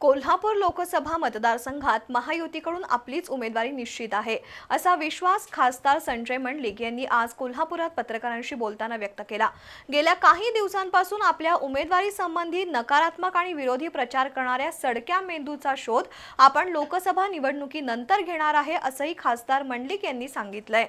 कोल्हापूर लोकसभा मतदारसंघात महायुतीकडून आपलीच उमेदवारी निश्चित आहे असा विश्वास खासदार संजय मंडलिक यांनी आज कोल्हापुरात पत्रकारांशी बोलताना व्यक्त केला. गेल्या काही दिवसांपासून आपल्या उमेदवारी संबंधी नकारात्मक आणि विरोधी प्रचार करणाऱ्या सडक्या मेंदूचा शोध आपण लोकसभा निवडणुकीनंतर घेणार आहे असंही खासदार मंडलिक यांनी सांगितलंय.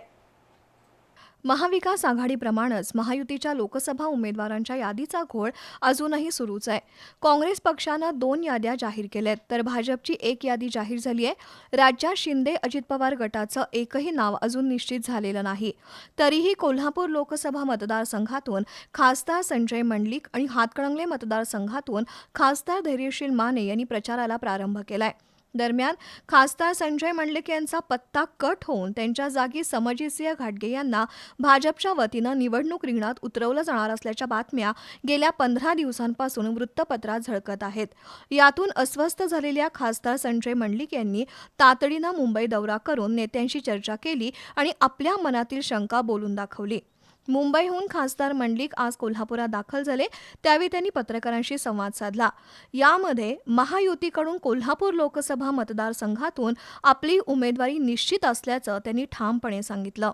महाविकास आघाडीप्रमाणेच महायुतीच्या लोकसभा उमेदवारांच्या यादीचा घोळ अजूनही सुरूच आहे. काँग्रेस पक्षानं दोन याद्या जाहीर केल्यात तर भाजपची एक यादी जाहीर झाली आहे. राज्यात शिंदे अजित पवार गटाचं एकही नाव अजून निश्चित झालेलं नाही. तरीही कोल्हापूर लोकसभा मतदारसंघातून खासदार संजय मंडलिक आणि हातकणंगले मतदारसंघातून खासदार धैर्यशील माने यांनी प्रचाराला प्रारंभ केलाय. दरम्यान खासदार संजय मंडलिक यांचा पत्ता कट होऊन त्यांच्या जागी समजितसिंह घाटगे यांना भाजपच्या वतीनं निवडणूक रिंगणात उतरवलं जाणार असल्याच्या बातम्या गेल्या पंधरा दिवसांपासून वृत्तपत्रात झळकत आहेत. यातून अस्वस्थ झालेल्या खासदार संजय मंडलिक यांनी तातडीनं मुंबई दौरा करून नेत्यांशी चर्चा केली आणि आपल्या मनातील शंका बोलून दाखवली. मुंबईहून खासदार मंडलिक आज कोल्हापुरात दाखल झाले. त्यावेळी त्यांनी पत्रकारांशी संवाद साधला. यामध्ये महायुतीकडून कोल्हापूर लोकसभा मतदारसंघातून आपली उमेदवारी निश्चित असल्याचं त्यांनी ठामपणे सांगितलं.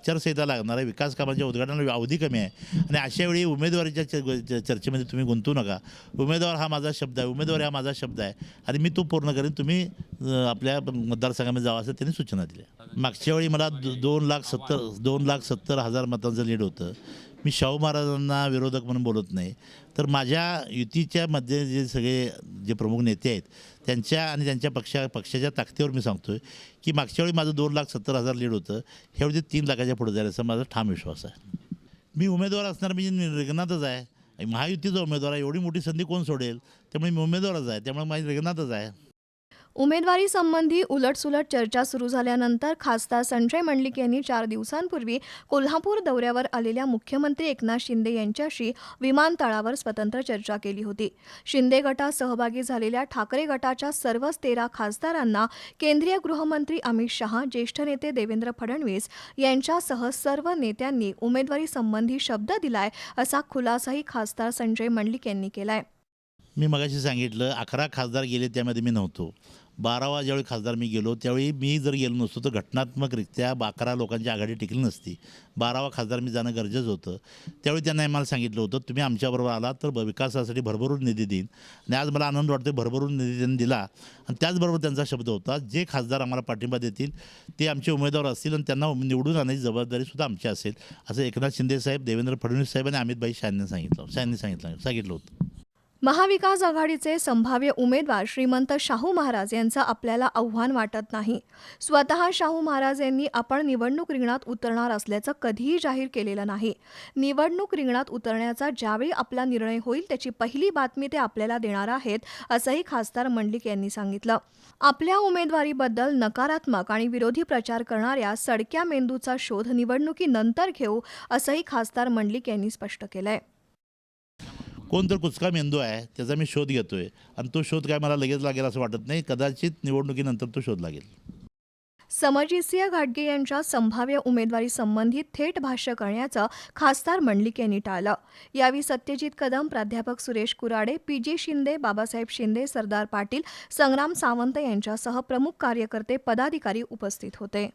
आचारसंहिता लागणार आहे. विकास कामाच्या उद्घाटनाला अवधी कमी आहे. आणि अशा वेळी उमेदवारीच्या च- चर्चेमध्ये तुम्ही गुंतू नका. उमेदवार हा माझा शब्द आहे. उमेदवार हा माझा शब्द आहे. आणि मी तो पूर्ण करेन. तुम्ही अं, आपल्या मतदारसंघामध्ये जावं असं त्यांनी सूचना दिल्या. मागच्या वेळी मला दो- दोन लाख सत्तर दोन लाख सत्तर हजार मतांचं लीड होतं. मी शाहू महाराजांना विरोधक म्हणून बोलत नाही. तर माझ्या युतीच्या मध्ये जे सगळे जे प्रमुख नेते आहेत त्यांच्या आणि त्यांच्या पक्षा पक्षाच्या ताकदीवर मी सांगतोय की मागच्या वेळी माझं दोन लाख सत्तर हजार लीड होतं ह्यावेळी ते तीन लाखाच्या पुढे जाईल असा माझा ठाम विश्वास आहे. मी उमेदवार असणार म्हणजे रेगनाथच आहे. आणि महायुतीचा उमेदवार आहे एवढी मोठी संधी कोण सोडेल? त्यामुळे मी उमेदवारच आहे त्यामुळे माझी रेगनाथच आहे. उमेदवारी संबंधी उलटसुलट चर्चा सुरू झाल्यानंतर खासदार संजय मंडलिक यांनी चार दिवसांपूर्वी कोल्हापूर दौऱ्यावर आलेल्या मुख्यमंत्री एकनाथ शिंदे यांच्याशी विमानतळावर स्वतंत्र चर्चा केली होती. शिंदे गटात सहभागी झालेल्या ठाकरे गटाच्या सर्वच तेरा खासदारांना केंद्रीय गृहमंत्री अमित शहा ज्येष्ठ नेते देवेंद्र फडणवीस यांच्यासह सर्व नेत्यांनी उमेदवारी संबंधी शब्द दिलाय असा खुलासाही खासदार संजय मंडलिक यांनी केलाय. मी मगाशी सांगितलं अकरा खासदार गेले त्यामध्ये मी नव्हतो. बारावा ज्यावेळी खासदार मी गेलो त्यावेळी मी जर गेलो नसतो तर घटनात्मकरित्या बाकरा लोकांची आघाडी टिकली नसती. बारावा खासदार मी जाणं गरजेचं होतं. त्यावेळी त्यांना आम्हाला सांगितलं होतं तुम्ही आमच्याबरोबर आलात तर विकासासाठी भरभरून निधी देईन. आणि आज मला आनंद वाटतो भरभरून निधी त्यांनी दिला. आणि त्याचबरोबर त्यांचा शब्द होता जे खासदार आम्हाला पाठिंबा देतील ते आमचे उमेदवार असतील आणि त्यांना निवडून आणण्याची जबाबदारीसुद्धा आमची असेल. असं एकनाथ शिंदे साहेब देवेंद्र फडणवीस साहेब आणि अमितभाई शहानी सांगितलं शहानी सांगितलं सांगितलं होतं. महाविकास आघाडीचे संभाव्य उमेदवार श्रीमंत शाहू महाराज यांचं आपल्याला आव्हान वाटत नाही. स्वतः शाहू महाराज यांनी आपण निवडणूक रिंगणात उतरणार असल्याचं कधीही जाहीर केलेलं नाही. निवडणूक रिंगणात उतरण्याचा ज्यावेळी आपला निर्णय होईल त्याची पहिली बातमी ते आपल्याला देणार आहेत असंही खासदार मंडलिक यांनी सांगितलं. आपल्या उमेदवारीबद्दल नकारात्मक आणि विरोधी प्रचार करणाऱ्या सडक्या मेंदूचा शोध निवडणुकीनंतर घेऊ असंही खासदार मंडलिक यांनी स्पष्ट केलंय. कोण तर कुचका मेंदू आहे त्याचा मी शोध घेतो आहे आणि तो शोध काय मला लगेच लागेल असं वाटत नाही. कदाचित निवडणुकीनंतर तो शोध लागेल. समरजितसिंह घाटगे यांच्या संभाव्य उमेदवारी संबंधित थेट भाष्य करण्याचं खासदार मंडलिक यांनी टाळलं. यावेळी सत्यजित कदम प्राध्यापक सुरेश कुराडे पी जी शिंदे बाबासाहेब शिंदे सरदार पाटील संग्राम सावंत यांच्यासह प्रमुख कार्यकर्ते पदाधिकारी उपस्थित होते.